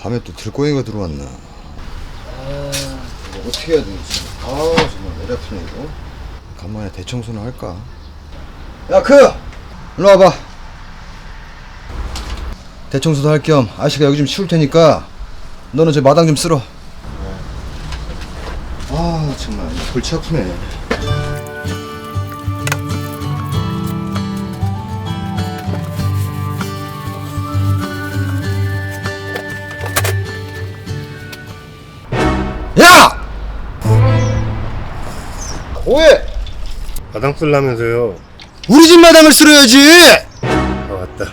밤에 또 들고양이가 들어왔나. 아, 이거 어떻게 해야 되지? 아, 정말 머리 아프네, 이거. 간만에 대청소나 할까? 야, 그! 일로 와봐. 대청소도 할 겸 아저씨가 여기 좀 치울 테니까 너는 저 마당 좀 쓸어. 아, 정말 골치 아프네. 뭐해? 마당 쓸라면서요. 우리 집 마당을 쓸어야지! 아 맞다.